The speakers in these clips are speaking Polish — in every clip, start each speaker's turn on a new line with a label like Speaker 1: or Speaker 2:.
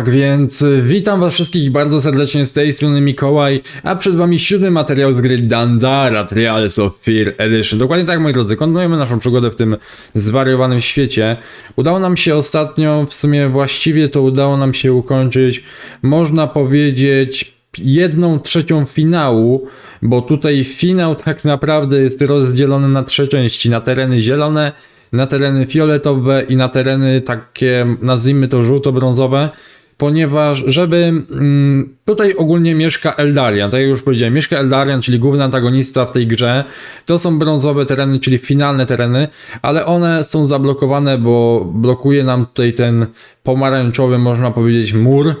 Speaker 1: Tak więc y, witam was wszystkich bardzo serdecznie z tej strony Mikołaj, a przed wami siódmy materiał z gry Dandara Trials of Fear Edition. Dokładnie tak moi drodzy, kontynuujemy naszą przygodę w tym zwariowanym świecie. Udało nam się ostatnio, w sumie właściwie to udało nam się ukończyć, można powiedzieć, jedną trzecią finału, bo tutaj finał tak naprawdę jest rozdzielony na trzy części, na tereny zielone, na tereny fioletowe i na tereny takie, nazwijmy to żółto-brązowe, ponieważ żeby mm, tutaj ogólnie mieszka Eldarian, tak jak już powiedziałem, mieszka Eldarian, czyli główny antagonista w tej grze, to są brązowe tereny, czyli finalne tereny, ale one są zablokowane, bo blokuje nam tutaj ten pomarańczowy, można powiedzieć, mur,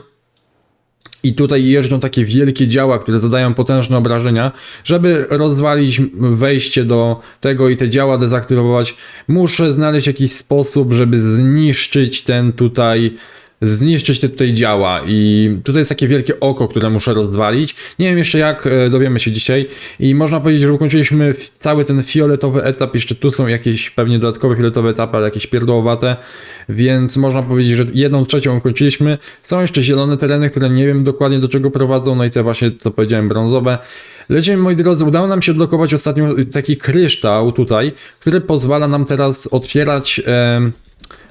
Speaker 1: i tutaj jeżdżą takie wielkie działa, które zadają potężne obrażenia. Żeby rozwalić wejście do tego i te działa dezaktywować, muszę znaleźć jakiś sposób, żeby zniszczyć ten tutaj zniszczyć te tutaj działa i tutaj jest takie wielkie oko, które muszę rozwalić. Nie wiem jeszcze jak, e, dowiemy się dzisiaj i można powiedzieć, że ukończyliśmy cały ten fioletowy etap, jeszcze tu są jakieś pewnie dodatkowe fioletowe etapy, ale jakieś pierdołowate, więc można powiedzieć, że jedną trzecią ukończyliśmy. Są jeszcze zielone tereny, które nie wiem dokładnie do czego prowadzą, no i te właśnie, co powiedziałem, brązowe. Lecimy, moi drodzy, udało nam się odblokować ostatnio taki kryształ tutaj, który pozwala nam teraz otwierać e,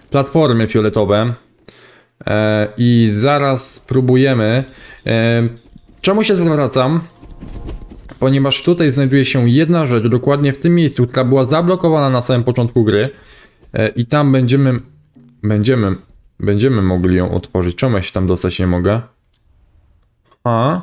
Speaker 1: platformy fioletowe. E, I zaraz spróbujemy. E, czemu się zwracam? Ponieważ tutaj znajduje się jedna rzecz, dokładnie w tym miejscu, która była zablokowana na samym początku gry. E, I tam będziemy. Będziemy. Będziemy mogli ją otworzyć. Czemu ja się tam dostać nie mogę? A?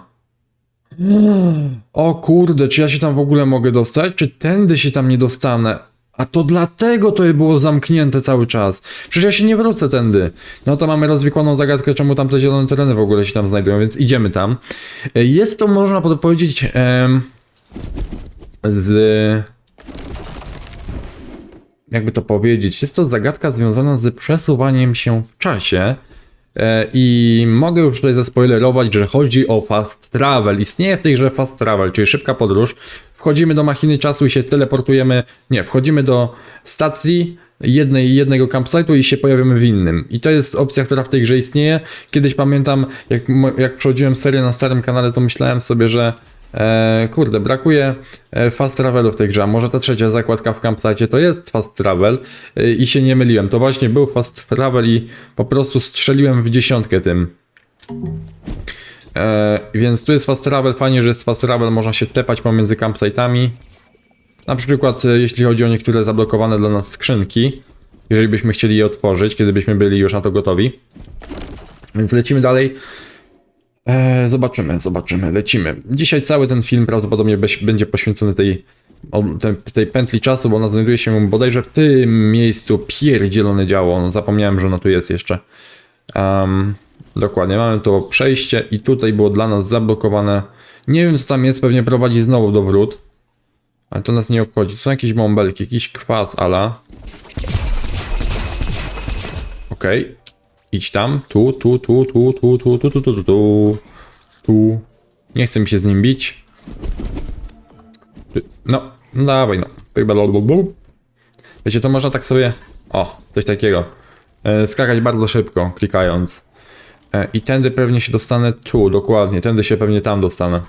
Speaker 1: O kurde, czy ja się tam w ogóle mogę dostać? Czy tędy się tam nie dostanę? A to dlatego to było zamknięte cały czas. Przecież ja się nie wrócę tędy. No to mamy rozwikłaną zagadkę, czemu tam te zielone tereny w ogóle się tam znajdują, więc idziemy tam. E, Jest to, można powiedzieć, em, z... Jakby to powiedzieć, jest to zagadka związana z przesuwaniem się w czasie. E, I mogę już tutaj zaspoilerować, że chodzi o fast travel. Istnieje w tej grze fast travel, czyli szybka podróż. Wchodzimy do machiny czasu i się teleportujemy. Nie, wchodzimy do stacji jednej jednego campsite'u i się pojawiamy w innym. I to jest opcja, która w tej grze istnieje. Kiedyś pamiętam, jak, jak przechodziłem serię na starym kanale, to myślałem sobie, że e, kurde, brakuje e, fast travelu w tej grze. A może ta trzecia zakładka w campsite to jest fast travel e, i się nie myliłem. To właśnie był fast travel i po prostu strzeliłem w dziesiątkę tym. E, więc tu jest fast travel, fajnie, że jest fast travel, można się tepać pomiędzy campsite'ami. Na przykład e, jeśli chodzi o niektóre zablokowane dla nas skrzynki, jeżeli byśmy chcieli je otworzyć, kiedy byśmy byli już na to gotowi. Więc lecimy dalej. E, zobaczymy, zobaczymy, lecimy. Dzisiaj cały ten film prawdopodobnie beś- będzie poświęcony tej, o, tej, tej pętli czasu, bo ona znajduje się bodajże w tym miejscu pierdzielone działo. No, zapomniałem, że ono tu jest jeszcze. Um, dokładnie, mamy to przejście i tutaj było dla nas zablokowane. Nie wiem co tam jest, pewnie prowadzi znowu do wrót. Ale to nas nie obchodzi. Są jakieś bąbelki, jakiś kwas ala. Okej. Idź tam. Tu, tu, tu, tu, tu, tu, tu, tu, tu, tu, tu. Tu. Nie chcę mi się z nim bić. No, no dawaj no. Wiecie, to można tak sobie... O, coś takiego. E, skakać bardzo szybko, klikając. E, I tędy pewnie się dostanę tu, dokładnie. Tędy się pewnie tam dostanę.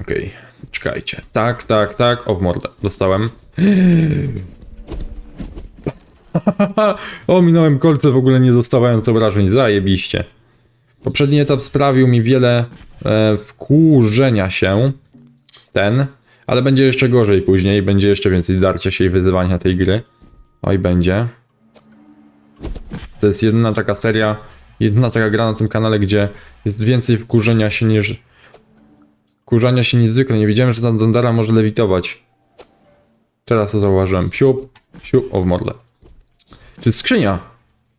Speaker 1: Okej, czekajcie. Tak, tak, tak. O, w mordę. Dostałem. o, minąłem kolce, w ogóle nie dostawając obrażeń. Zajebiście. Poprzedni etap sprawił mi wiele e, wkurzenia się. Ten. Ale będzie jeszcze gorzej później. Będzie jeszcze więcej darcia się i wyzywania tej gry. Oj, będzie. To jest jedyna taka seria, jedyna taka gra na tym kanale, gdzie jest więcej wkurzenia się niż... Wkurzania się niezwykle. Nie wiedziałem, że ta Dandara może lewitować. Teraz to zauważyłem. Siup, siup, o w mordę. To jest skrzynia.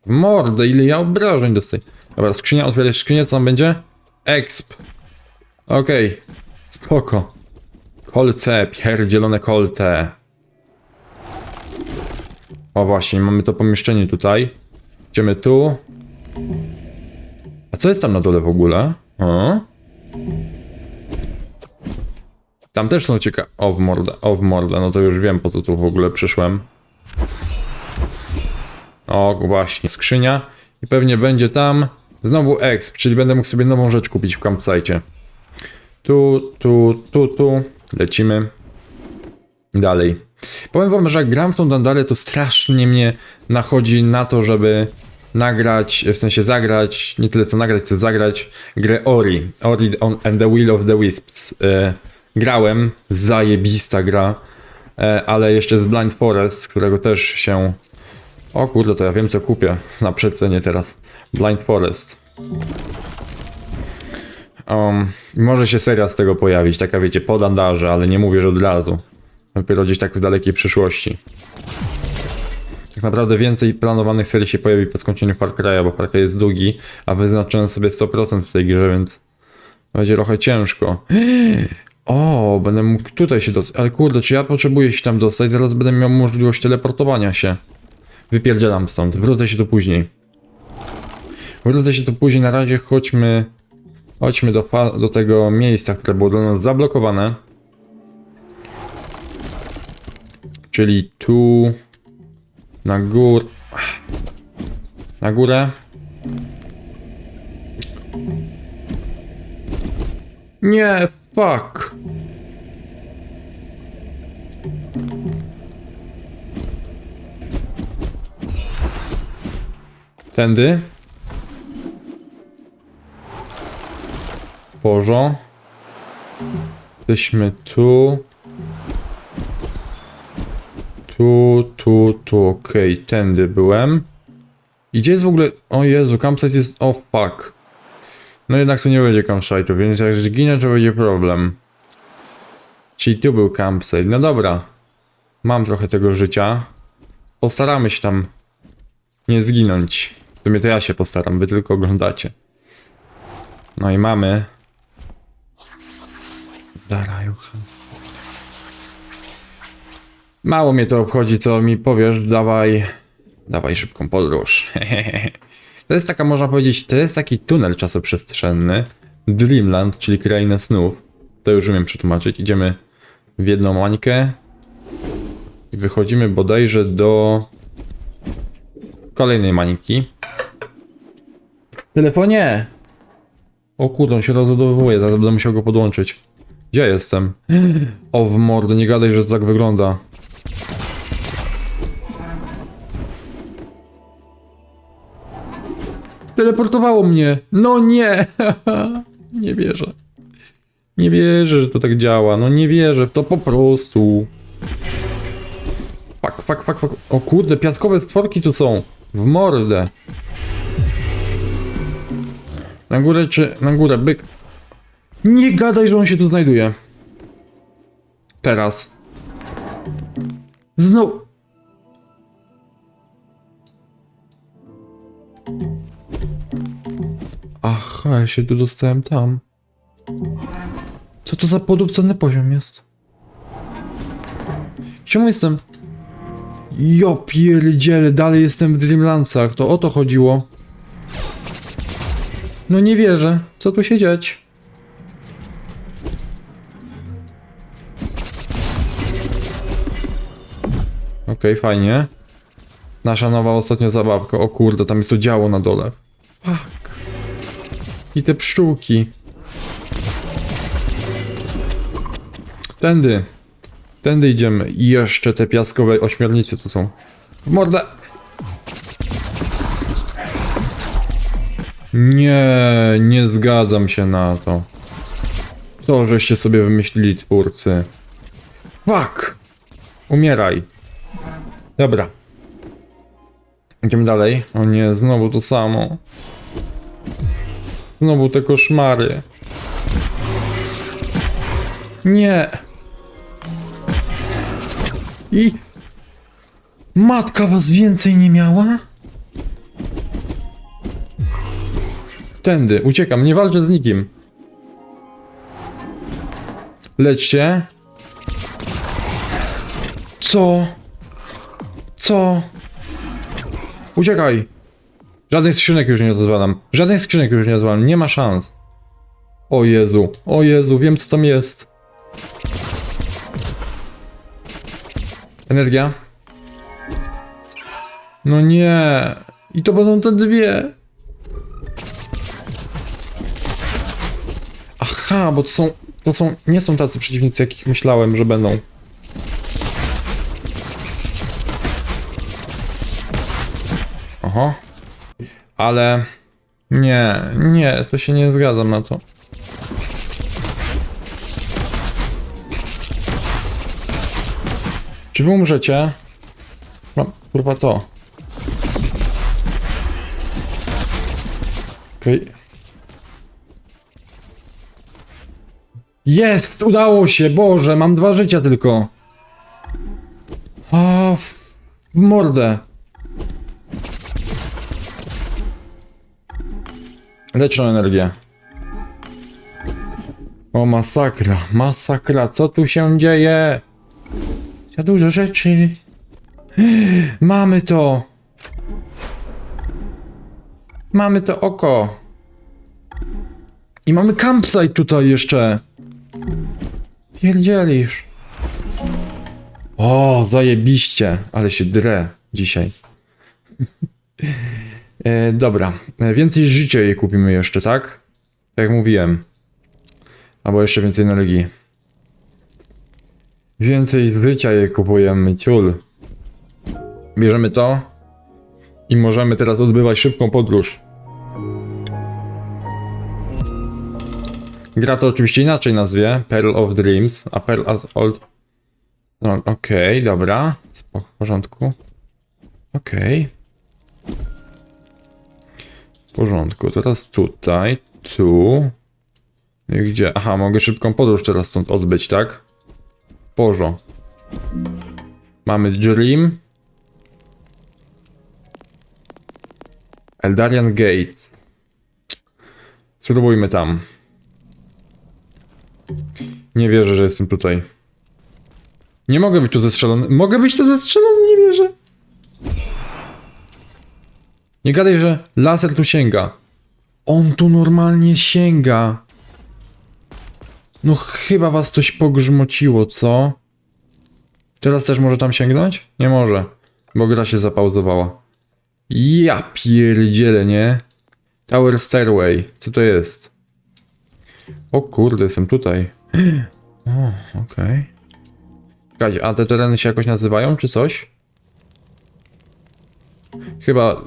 Speaker 1: W mordę, ile ja obrażeń dostaję. Dobra, skrzynia, otwieraj skrzynię, co tam będzie? Exp. Okej, spoko. Kolce, pierdzielone kolce. O właśnie, mamy to pomieszczenie tutaj. Idziemy tu. A co jest tam na dole w ogóle? O? Tam też są ciekawe. O w mordę, o w mordę, no to już wiem po co tu w ogóle przyszłem. O, właśnie, skrzynia. I pewnie będzie tam znowu exp, czyli będę mógł sobie nową rzecz kupić w campsite. Tu, tu, tu, tu. Lecimy. Dalej. Powiem wam, że jak gram w tą Dandarę, to strasznie mnie nachodzi na to, żeby nagrać, w sensie zagrać, nie tyle co nagrać, co zagrać grę Ori. Ori and the Will of the Wisps. E, grałem, zajebista gra, e, ale jeszcze z Blind Forest, którego też się... O kurde, to ja wiem co kupię na przecenie teraz. Blind Forest. Um, może się seria z tego pojawić, taka wiecie, po Dandarze, ale nie mówię, że od razu. Dopiero gdzieś tak w dalekiej przyszłości. Tak naprawdę więcej planowanych serii się pojawi po skończeniu Far Cry'a, bo Far Cry jest długi, a wyznaczyłem sobie 100% w tej grze, więc będzie trochę ciężko. O, będę mógł tutaj się dostać. Ale kurde, czy ja potrzebuję się tam dostać? Zaraz będę miał możliwość teleportowania się. Wypierdzielam stąd, wrócę się tu później. Wrócę się tu później, na razie chodźmy... Chodźmy do, do tego miejsca, które było dla nas zablokowane. Czyli tu... Na gór... Na górę. Nie, fuck. Tędy. Porzo. Jesteśmy tu. Tu, tu, tu, okej, tędy byłem. I gdzie jest w ogóle... O Jezu, campsite jest... O fuck. No jednak to nie będzie campsite'u, więc jak zginę, to będzie problem. Czyli tu był campsite. No dobra. Mam trochę tego życia. Postaramy się tam nie zginąć. W sumie to ja się postaram, wy tylko oglądacie. No i mamy... Dara, Jucha. Mało mnie to obchodzi, co mi powiesz, dawaj... Dawaj szybką podróż. To jest taka, można powiedzieć, to jest taki tunel czasoprzestrzenny. Dreamland, czyli kraina snów. To już umiem przetłumaczyć. Idziemy w jedną mańkę. I wychodzimy bodajże do kolejnej mańki. Telefonie! O kurde, on się rozładowuje, zaraz będę musiał go podłączyć. Gdzie jestem? O w mordę, nie gadaj, że to tak wygląda. Teleportowało mnie! No nie! nie wierzę. Nie wierzę, że to tak działa. No nie wierzę to po prostu. Fuck, fuck, fuck, fuck. O kurde, piaskowe stworki tu są. W mordę. Na górę czy... Na górę, byk. Nie gadaj, że on się tu znajduje. Teraz. Znowu... Aha, ja się tu dostałem tam. Co to za podupcony poziom jest? Czemu jestem? Jo pierdziele, dalej jestem w Dreamlandsach, to o to chodziło. No nie wierzę, co tu się dziać? Okej, fajnie. Nasza nowa ostatnia zabawka, o kurde, tam jest to działo na dole. I te pszczółki. Tędy. Tędy idziemy. I jeszcze te piaskowe ośmiornice tu są. W mordę! Nie, nie zgadzam się na to. To, żeście sobie wymyślili twórcy. Fuck! Umieraj. Dobra. Idziemy dalej. O nie, znowu to samo. Znowu te koszmary. Nie. I... Matka was więcej nie miała? Tędy, uciekam, nie walczę z nikim. Lećcie. Co? Co? Uciekaj! Żadnych skrzynek już nie odwalam. Żadnych skrzynek już nie odwalam. Nie ma szans. O Jezu, o Jezu, wiem co tam jest. Energia. No nie. I to będą te dwie. Aha, bo to są, to są, nie są tacy przeciwnicy, jakich myślałem, że będą. Oho. Ale nie, nie, to się nie zgadzam na to. Czy wy umrzecie? Mam kurwa to. Okej. Jest! Udało się! Boże, mam dwa życia tylko. A, w mordę. Leczą energię. O, masakra, masakra, co tu się dzieje? Za dużo rzeczy. Mamy to. Mamy to oko. I mamy campsite tutaj jeszcze. Pierdzielisz. O, zajebiście, ale się drę dzisiaj. e, dobra, e, więcej życia jej kupimy jeszcze, tak? Jak mówiłem. Albo jeszcze więcej energii. Więcej życia jej kupujemy, ciul. Bierzemy to i możemy teraz odbywać szybką podróż. Gra to oczywiście inaczej nazwie, Pearl of Dreams, a Pearl as Old... No, okej, dobra, Spo- w porządku. Okej. Porządku, teraz tutaj, tu... No I gdzie? Aha, mogę szybką podróż teraz stąd odbyć, tak? Porzo. Mamy Dream. Eldarian Gates. Spróbujmy tam. Nie wierzę, że jestem tutaj. Nie mogę być tu zestrzelony. Mogę być tu zestrzelony, Nie gadaj, że laser tu sięga. On tu normalnie sięga. No chyba was coś pogrzmociło, co? Teraz też może tam sięgnąć? Nie może, bo gra się zapauzowała. Ja pierdzielę, nie? Tower Stairway, co to jest? O kurde, jestem tutaj. O, okej. Czekajcie, a te tereny się jakoś nazywają, czy coś? Chyba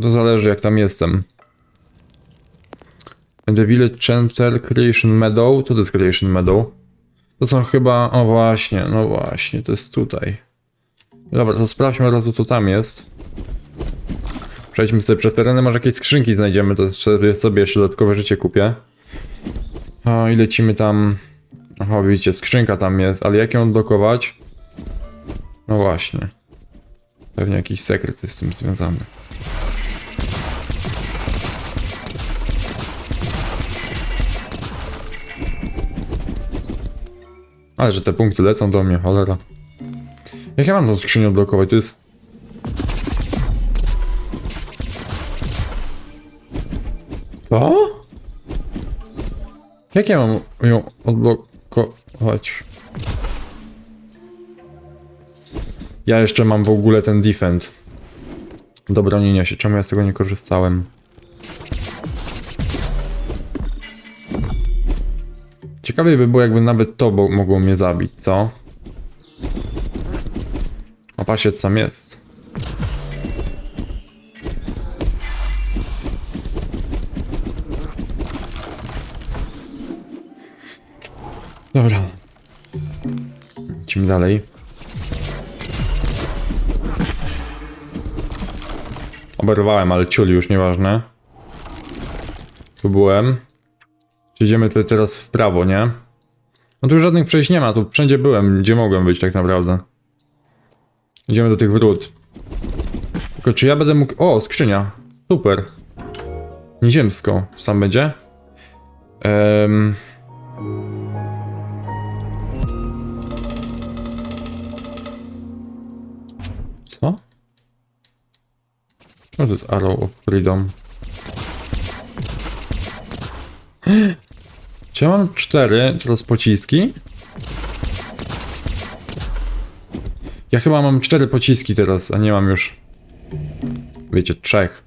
Speaker 1: to zależy jak tam jestem. The Village Center Creation Meadow. To jest Creation Meadow? To są chyba... O właśnie, no właśnie, to jest tutaj. Dobra, to sprawdźmy od razu co tam jest. Przejdźmy sobie przez tereny, może jakieś skrzynki znajdziemy, to sobie, sobie jeszcze dodatkowe życie kupię. O, i lecimy tam... Aha, widzicie, skrzynka tam jest, ale jak ją odblokować? No właśnie. Pewnie jakiś sekret jest z tym związany. Ale że te punkty lecą do mnie, cholera. Jak ja mam tą skrzynię odblokować? To jest... Co? Jak ja mam ją odblokować? Ja jeszcze mam w ogóle ten defend. Do bronienia się. Czemu ja z tego nie korzystałem? Ciekawie by było, jakby nawet to mogło mnie zabić, co? A patrzcie, co tam jest. Dobra. Idźmy dalej. Oberwałem, ale ciuli już nieważne. Tu byłem. Czy idziemy tutaj teraz w prawo, nie? No tu już żadnych przejść nie ma, tu wszędzie byłem, gdzie mogłem być tak naprawdę. Idziemy do tych wrót. Tylko czy ja będę mógł... O, skrzynia. Super. Nieziemsko. Sam będzie? Co? Co to jest Arrow of Freedom? Czy ja mam cztery teraz pociski? Ja chyba mam cztery pociski teraz, a nie mam już. Wiecie, trzech.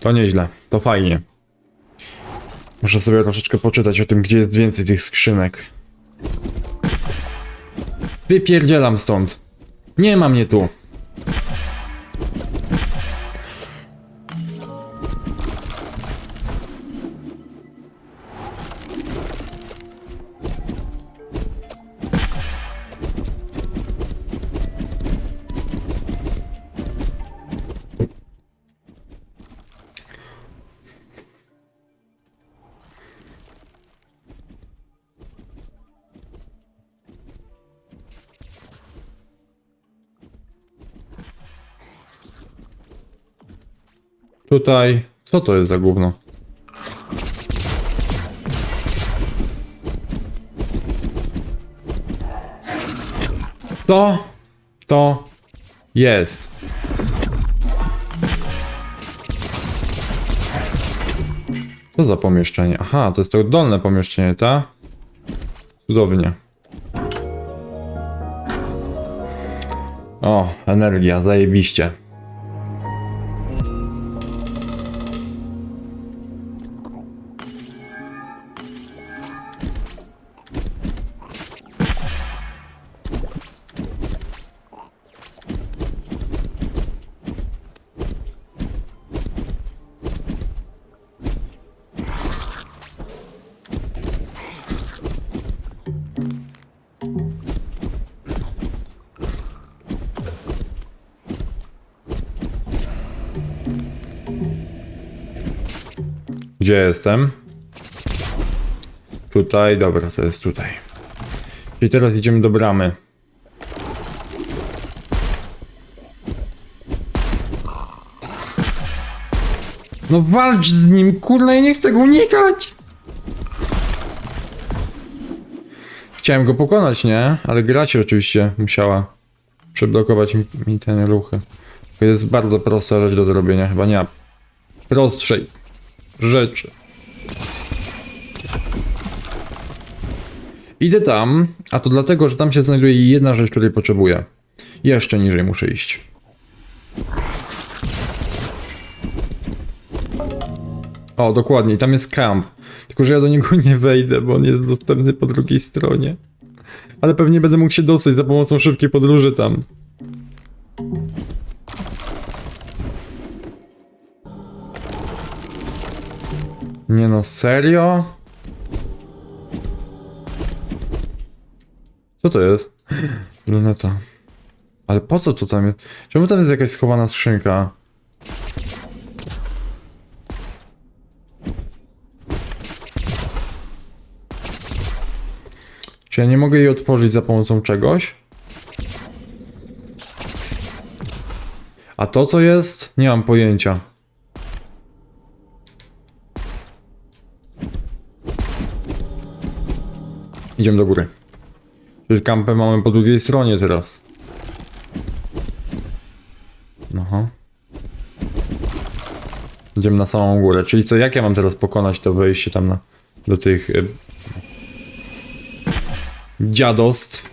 Speaker 1: To nieźle, to fajnie. Muszę sobie troszeczkę poczytać o tym, gdzie jest więcej tych skrzynek. Wypierdzielam stąd. Nie ma mnie tu. Tutaj. Co to jest za gówno? To. To. Jest. Co za pomieszczenie? Aha, to jest to dolne pomieszczenie, ta? Cudownie. O, energia, zajebiście. Gdzie jestem? Tutaj, dobra, to jest tutaj. I teraz idziemy do bramy. No walcz z nim, kurna, ja nie chcę go unikać! Chciałem go pokonać, nie? Ale gracie oczywiście musiała przeblokować mi, mi te ruchy. To jest bardzo prosta rzecz do zrobienia, chyba nie ma prostszej rzeczy. Idę tam, a to dlatego, że tam się znajduje jedna rzecz, której potrzebuję. Jeszcze niżej muszę iść. O, dokładnie, tam jest kamp. Tylko, że ja do niego nie wejdę, bo on jest dostępny po drugiej stronie. Ale pewnie będę mógł się dostać za pomocą szybkiej podróży tam. Nie no, serio? Co to jest? Luneta. Ale po co to tam jest? Czemu tam jest jakaś schowana skrzynka? Czy ja nie mogę jej otworzyć za pomocą czegoś? A to co jest? Nie mam pojęcia. Idziemy do góry. Czyli kampę mamy po drugiej stronie teraz. Aha. Idziemy na samą górę. Czyli co, jak ja mam teraz pokonać to wejście tam na, do tych... Y... Dziadostw.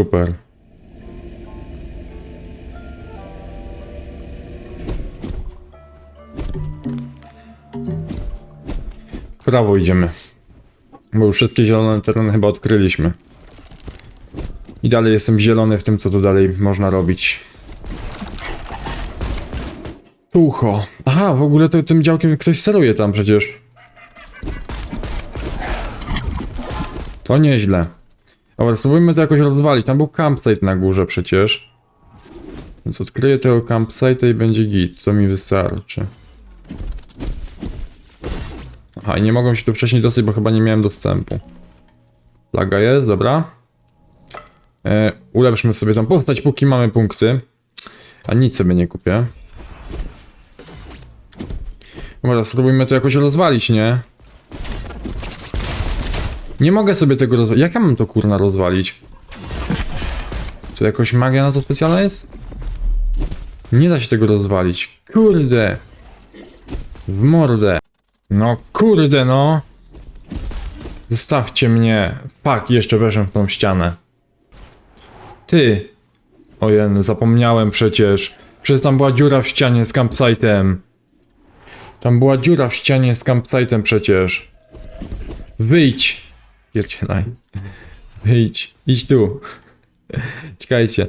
Speaker 1: Super. W prawo idziemy. Bo już wszystkie zielone tereny chyba odkryliśmy. I dalej jestem zielony w tym, co tu dalej można robić. Ucho. Aha, w ogóle to, tym działkiem ktoś steruje tam przecież. To nieźle. Dobra, spróbujmy to jakoś rozwalić. Tam był campsite na górze przecież. Więc odkryję tego campsite'a i będzie git. To mi wystarczy. Aha, i nie mogłem się tu wcześniej dostać, bo chyba nie miałem dostępu. Plaga jest, dobra. E, ulepszmy sobie tą postać, póki mamy punkty. A nic sobie nie kupię. Dobra, spróbujmy to jakoś rozwalić, nie? Nie mogę sobie tego rozwalić. Jak ja mam to kurna rozwalić? Czy jakoś magia na to specjalna jest? Nie da się tego rozwalić. Kurde. W mordę. No kurde no. Zostawcie mnie. Fuck, jeszcze weszłem w tą ścianę. Ty. Ojen, zapomniałem przecież. Przecież tam była dziura w ścianie z campsite'em. Tam była dziura w ścianie z campsite'em przecież. Wyjdź. Pierdzielaj. Wyjdź. Idź tu. Czekajcie.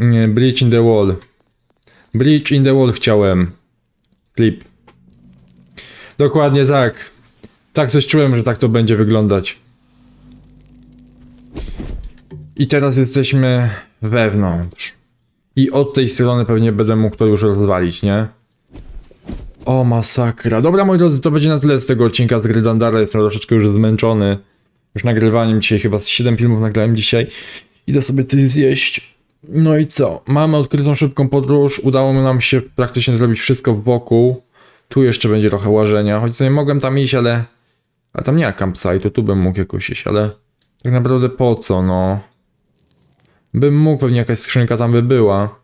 Speaker 1: Nie, bridge in the wall. Bridge in the wall chciałem. Clip. Dokładnie tak. Tak coś czułem, że tak to będzie wyglądać. I teraz jesteśmy wewnątrz. I od tej strony pewnie będę mógł to już rozwalić, nie? O, masakra. Dobra, moi drodzy, to będzie na tyle z tego odcinka z gry Dandara. Jestem troszeczkę już zmęczony. Już nagrywaniem dzisiaj, chyba z 7 filmów nagrałem dzisiaj. Idę sobie ty zjeść. No i co? Mamy odkrytą szybką podróż. Udało nam się praktycznie zrobić wszystko wokół. Tu jeszcze będzie trochę łażenia. Choć sobie mogłem tam iść, ale... Ale tam nie ma campsite'u, tu bym mógł jakoś iść, ale... Tak naprawdę po co, no? Bym mógł, pewnie jakaś skrzynka tam by była.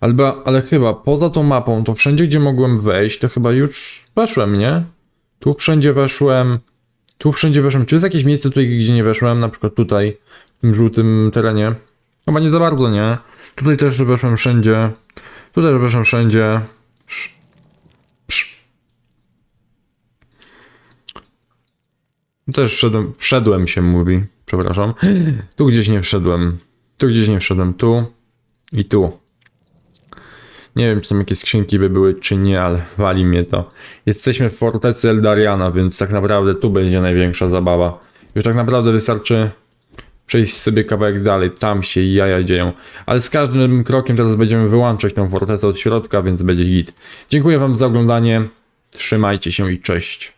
Speaker 1: Albo, ale chyba poza tą mapą, to wszędzie gdzie mogłem wejść, to chyba już weszłem, nie? Tu wszędzie weszłem. Tu wszędzie weszłem. Czy jest jakieś miejsce tutaj, gdzie nie weszłem? Na przykład tutaj, w tym żółtym terenie. Chyba nie za bardzo, nie? Tutaj też weszłem wszędzie. Tu też weszłem wszędzie. Sz- Psz. Też wszedłem, wszedłem się mówi, przepraszam. Tu gdzieś nie wszedłem. Tu gdzieś nie wszedłem. Tu i tu. Nie wiem, czy tam jakieś skrzynki by były, czy nie, ale wali mnie to. Jesteśmy w fortecy Eldariana, więc tak naprawdę tu będzie największa zabawa. Już tak naprawdę wystarczy przejść sobie kawałek dalej, tam się jaja dzieją. Ale z każdym krokiem teraz będziemy wyłączać tą fortecę od środka, więc będzie git. Dziękuję wam za oglądanie, trzymajcie się i cześć.